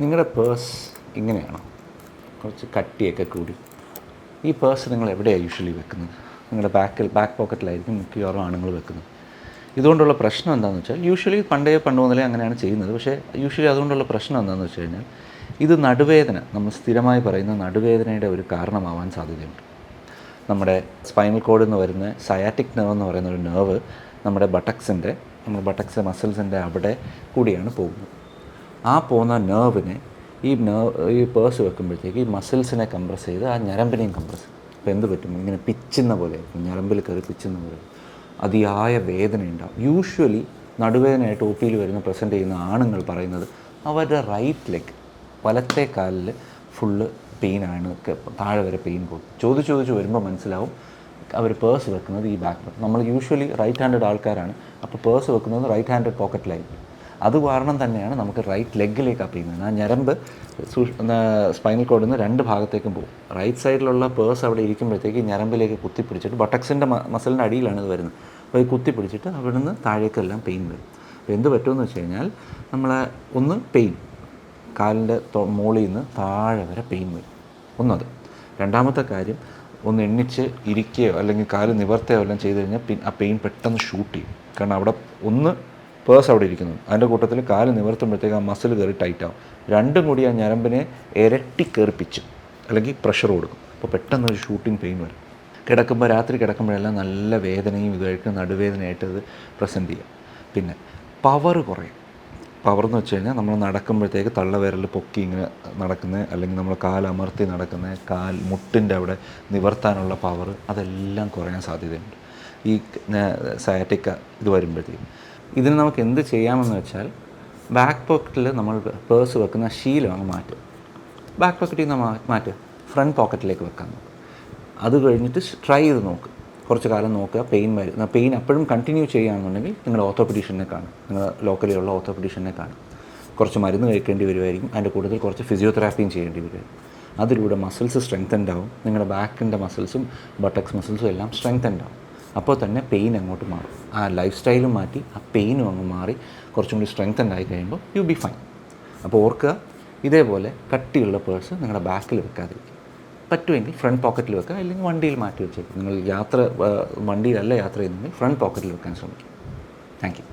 നിങ്ങളുടെ പേഴ്സ് ഇങ്ങനെയാണോ. കുറച്ച് കട്ടിയൊക്കെ കൂടി. ഈ പേഴ്സ് നിങ്ങൾ എവിടെയാണ് യൂഷ്വലി വെക്കുന്നത്? നിങ്ങളുടെ ബാക്കിൽ ബാക്ക് പോക്കറ്റിലായിരിക്കും മിക്കവാറും ആണുങ്ങൾ വെക്കുന്നത്. ഇതുകൊണ്ടുള്ള പ്രശ്നം എന്താണെന്ന് വെച്ചാൽ യൂഷ്വലി പണ്ടേ പണ്ട് മുതലേ അങ്ങനെയാണ് ചെയ്യുന്നത്. പക്ഷേ യൂഷ്വലി അതുകൊണ്ടുള്ള പ്രശ്നം എന്താണെന്ന് വെച്ച് കഴിഞ്ഞാൽ ഇത് നടുവേദന നമ്മൾ സ്ഥിരമായി പറയുന്ന നടുവേദനയുടെ ഒരു കാരണമാവാൻ സാധ്യതയുണ്ട്. നമ്മുടെ സ്പൈനൽ കോഡിൽ നിന്ന് വരുന്ന സയാറ്റിക് നെർവ് എന്ന് പറയുന്ന ഒരു നെർവ് നമ്മുടെ ബട്ടക്സിന്റെ നമ്മുടെ ബട്ടക്സ് മസിൽസിന്റെ അവിടെ കൂടിയാണ് പോകുന്നത്. ആ പോകുന്ന നേർവിനെ ഈ നേർവ് ഈ പേഴ്സ് വെക്കുമ്പോഴത്തേക്ക് ഈ മസിൽസിനെ കംപ്രസ് ചെയ്ത് ആ ഞരമ്പിനെയും കംപ്രസ് ചെയ്യും അപ്പോൾ എന്ത് പറ്റും? ഇങ്ങനെ പിച്ചുന്ന പോലെ. ഞരമ്പിൽ കയറി പിച്ചുന്ന പോലെ അതിയായ വേദന ഉണ്ടാവും. യൂഷ്വലി നടുവേദനയായിട്ട് ഒ പിയിൽ വരുന്ന പ്രസന്റ് ചെയ്യുന്ന ആണുങ്ങൾ പറയുന്നത് അവരുടെ റൈറ്റ് ലെഗ് വലത്തെ കാലിൽ ഫുള്ള് പെയിനാണ് താഴെ വരെ പെയിൻ പോകും. ചോദിച്ച് ചോദിച്ച് വരുമ്പോൾ മനസ്സിലാവും അവർ പേഴ്സ് വെക്കുന്നത് ഈ ബാക്ക് നമ്മൾ യൂഷ്വലി റൈറ്റ് ഹാൻഡഡ് ആൾക്കാരാണ്. അപ്പോൾ പേഴ്സ് വെക്കുന്നത് റൈറ്റ് ഹാൻഡഡ് പോക്കറ്റിലായിരിക്കും അത് കാരണം തന്നെയാണ് നമുക്ക് റൈറ്റ് ലെഗിലേക്ക് അപ്പ് ചെയ്യുന്നത്. ആ ഞരമ്പ് സ്പൈനൽ കോഡിൽ നിന്ന് രണ്ട് ഭാഗത്തേക്കും പോകും. റൈറ്റ് സൈഡിലുള്ള പേഴ്സ് അവിടെ ഇരിക്കുമ്പോഴത്തേക്ക് ഞരമ്പിലേക്ക് കുത്തിപ്പിടിച്ചിട്ട് ബട്ടക്സിന്റെ മസിലിന്റെ അടിയിലാണ് ഇത് വരുന്നത്. അപ്പോൾ ഈ കുത്തിപ്പിടിച്ചിട്ട് അവിടെ നിന്ന് താഴേക്കെല്ലാം പെയിൻ വരും. അപ്പോൾ എന്ത് പറ്റുമെന്ന് വെച്ച് കഴിഞ്ഞാൽ നമ്മളെ ഒന്ന് പെയിൻ കാലിന്റെ മുകളിൽ നിന്ന് താഴെ വരെ പെയിൻ വരും. ഒന്നത് രണ്ടാമത്തെ കാര്യം ഒന്ന് എണ്ണിച്ച് ഇരിക്കുകയോ അല്ലെങ്കിൽ കാൽ നിവർത്തുകയോ എല്ലാം ചെയ്ത് കഴിഞ്ഞാൽ ആ പെയിൻ പെട്ടെന്ന് ഷൂട്ട് ചെയ്യും. കാരണം അവിടെ ഒന്ന് പേഴ്സ് അവിടെ ഇരിക്കുന്നു. അതിന്റെ കൂട്ടത്തിൽ കാൽ നിവർത്തുമ്പോഴത്തേക്ക് ആ മസിൽ കയറി ടൈറ്റ് ആവും. രണ്ടും കൂടി ആ ഞരമ്പിനെ ഇരട്ടി കയറിപ്പിച്ച് അല്ലെങ്കിൽ പ്രഷർ കൊടുക്കും. അപ്പോൾ പെട്ടെന്ന് ഒരു ഷൂട്ടിംഗ് പെയിൻ വരും. കിടക്കുമ്പോൾ രാത്രി കിടക്കുമ്പോഴെല്ലാം നല്ല വേദനയും ഇതുമായിട്ട് നടുവേദനയായിട്ട് ഇത് പ്രസന്റ് ചെയ്യാം. പിന്നെ പവർ കുറയും. പവർ എന്ന് വെച്ച് കഴിഞ്ഞാൽ നമ്മൾ നടക്കുമ്പോഴത്തേക്ക് തള്ളവിരൽ പൊക്കി ഇങ്ങനെ നടക്കുന്നത് അല്ലെങ്കിൽ നമ്മൾ കാൽ അമർത്തി നടക്കുന്ന കാൽ മുട്ടിന്റെ അവിടെ നിവർത്താനുള്ള പവർ അതെല്ലാം കുറയാൻ സാധ്യതയുണ്ട്. ഈ സയാറ്റിക്ക ഇത് വരുമ്പോഴത്തേക്കും. ഇതിന് നമുക്ക് എന്ത് ചെയ്യാമെന്ന് വെച്ചാൽ ബാക്ക് പോക്കറ്റിൽ നമ്മൾ പേഴ്സ് വെക്കുന്ന ശീലം അങ്ങ് മാറ്റും ബാക്ക് പോക്കറ്റിൽ നിന്ന് മാറ്റുക ഫ്രണ്ട് പോക്കറ്റിലേക്ക് വെക്കാൻ നോക്കുക അത് കഴിഞ്ഞിട്ട് ട്രൈ ചെയ്ത് നോക്ക്. കുറച്ച് കാലം നോക്കുക. പെയിൻ വരും പെയിൻ അപ്പോഴും കണ്ടിന്യൂ ചെയ്യുകയാണെന്നുണ്ടെങ്കിൽ നിങ്ങൾ ഓർത്തോപെഡീഷ്യനെ കാണും. നിങ്ങൾ ലോക്കലിലുള്ള ഓർത്തോപെഡീഷ്യനെ കാണും. കുറച്ച് മരുന്ന് കഴിക്കേണ്ടി വരുമായിരിക്കും. അതിന്റെ കൂടുതൽ കുറച്ച് ഫിസിയോതെറാപ്പിയും ചെയ്യേണ്ടി വരുമായിരിക്കും അതിലൂടെ മസിൽസ് സ്ട്രെങ്തൻഡ് ആവും. നിങ്ങളുടെ ബാക്കിന്റെ മസിൽസും ബട്ടക്സ് മസിൽസും എല്ലാം സ്ട്രെങ്തൻഡ് ആവും. അപ്പോൾ തന്നെ പെയിൻ അങ്ങോട്ട് മാറും. ആ ലൈഫ് സ്റ്റൈലും മാറ്റി ആ പെയിനും അങ്ങ് മാറി കുറച്ചും കൂടി സ്ട്രെങ്തൻഡ് ആയി കഴിയുമ്പോൾ യു ബി ഫൈൻ അപ്പോൾ ഓർക്കുക ഇതേപോലെ കട്ടിയുള്ള പേഴ്സ് നിങ്ങളുടെ ബാക്കിൽ വെക്കാതിരിക്കും പറ്റുമെങ്കിൽ ഫ്രണ്ട് പോക്കറ്റിൽ വെക്കുക അല്ലെങ്കിൽ വണ്ടിയിൽ മാറ്റി വെച്ചേക്കും നിങ്ങൾ യാത്ര വണ്ടിയിലല്ല യാത്ര ചെയ്യുന്നെങ്കിൽ ഫ്രണ്ട് പോക്കറ്റിൽ വെക്കാൻ ശ്രമിക്കും താങ്ക് യു